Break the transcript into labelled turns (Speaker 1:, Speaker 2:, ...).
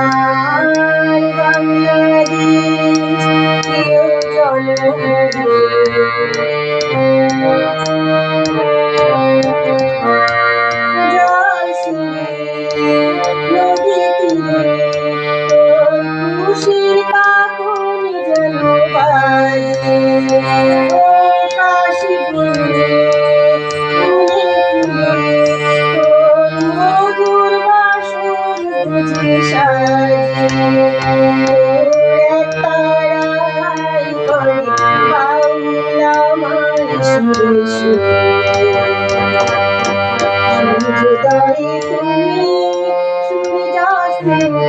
Speaker 1: I am the বুঝে তারাই করে সুরে সুরে দাঁড়িয়ে তুমি সুরে যাস তুমি